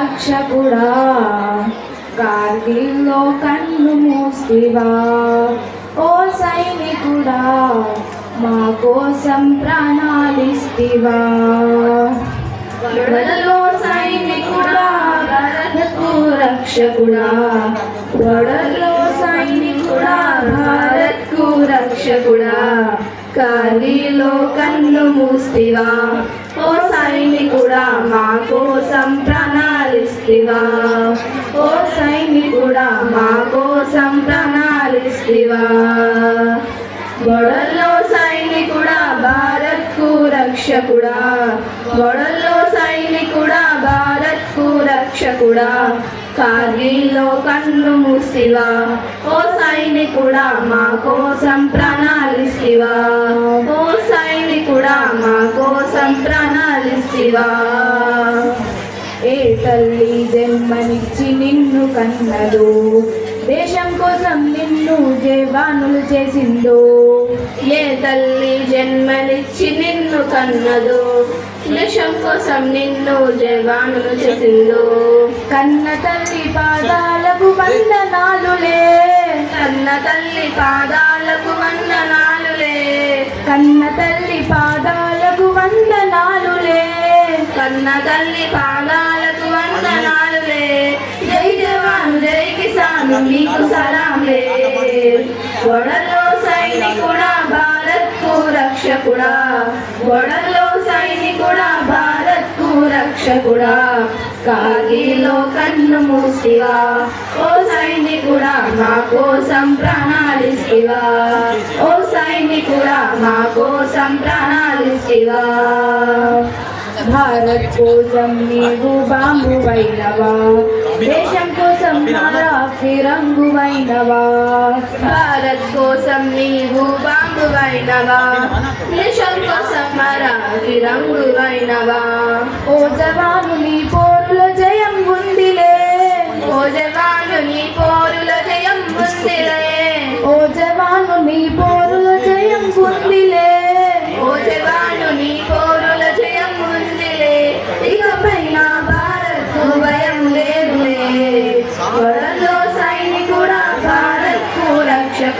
రక్షకుడా కార్గిల్లో కన్ను మూస్తివా ఓ సైనికుడా మా కోసం ప్రాణాలిస్తివా. వడలో సైనికుడా భారతకు రక్షకుడా. వడలో సైనికుడా భారత్కు రక్షకుడా. కార్గిల్లో కన్ను మూస్తివా ఓ సైనికుడా మా కోసం ప్రణాళిస్తివా ఓ సైనికుడా మా కోసం ప్రణాళిస్తివా గొడల్లో సైనికుడా భారత్కు రక్షకుడా. గొడల్లో సైనికుడా భారత్కు రక్షకుడా. కార్గిల్లో కన్ను మూసివా ఓ సైనికుడా మా కోసం ఏ తల్లి జన్మనిచ్చి నిన్ను కన్నదు? దేశం కోసం నిన్ను జవానులు చేసిందో? ఏ తల్లి జన్మనిచ్చి నిన్ను కన్నదు? దేశం కోసం నిన్ను జవానులు చేసిందో? కన్న తల్లి పాదాలకు వందనాలులే. కన్న తల్లి పాదాలకు వందనాలులే. కన్న తల్లి పాదాలకు వందనాలులే. కన్న తల్లి పాదాలకు వందనాలులే జై జవాన్ జై కిసాన్ మీకు సలాంలే. గొడలో సైనికుడా భారత్కు రక్షకుడా. గొడలో సైనికుడా భారత్కు రక్షకుడా. కాగిలో కన్ను మూసివా. ఓ సైనికుడా మా కోసం ప్రాణాలిస్తివా ఓ సైనికుడా మా కోసం ప్రాణాలిస్తివా భారత్ కోసం నీవు బాంబువైనవా దేశం కోసం ఫిరంగువైనవా భారత్ కోసం నీవు బాంబువైనవా దేశం కోసం ఫిరంగువైనవా ఓ జవాను నీ పోరుల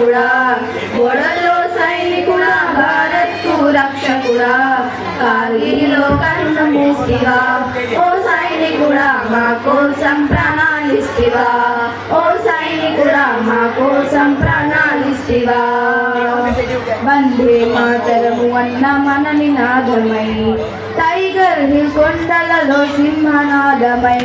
రక్షకుడా. గొడలో సైనికుడా భారత్కు రక్షకుడా. కార్గిలో కన్ను మూసివా ఓ సైనికుడా మా కోసం ప్రాణాలిస్తివా ఓ సైనికుడా మా కోసం ప్రాణాలిస్తివా వందే మాతరము అన్న మన నినాదమై. టైగర్ హిల్ కొండలలో సింహనాదమై.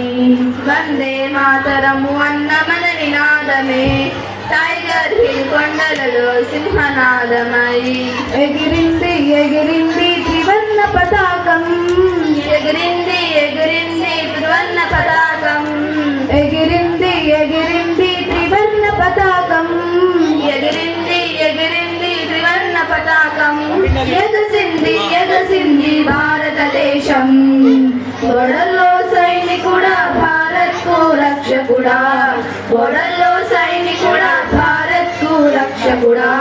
వందే మాతరము అన్న మన నినాదమే. టైగర్ హిల్ కొండలలో సింహనాదమై. ఎగిరింది ఎగిరింది త్రివర్ణ పతాకం. ఎగిరింది ఎగిరింది త్రివర్ణ పతాకం. ఎగిరింది ఎగిరింది త్రివర్ణ పతాకం. ఎగిరింది ఎగిరింది త్రివర్ణ పతాకం. ఎగసింది ఎగసింది భారతదేశం. గొడల్లో సైనికుడా రక్షకుడా. గొడల్లో సైనికుడా భారత్కు రక్షకుడా.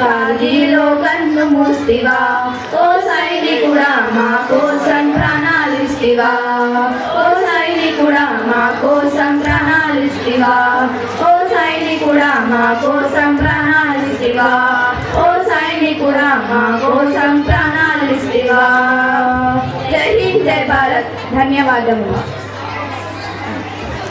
కార్గిలో కన్ను మూస్తివా ఓ సైనికుడా మా కోసం ప్రాణాలిస్తివా ఓ సైనికుడా మా కోసం ప్రాణాలిస్తివా ఓ సైనికుడా మా కోసం ప్రాణాలిస్తివా ఓ సైనికుడా మా కోసం ప్రాణాలిస్తివా జై హింద్ జై భారత్. ధన్యవాదములు.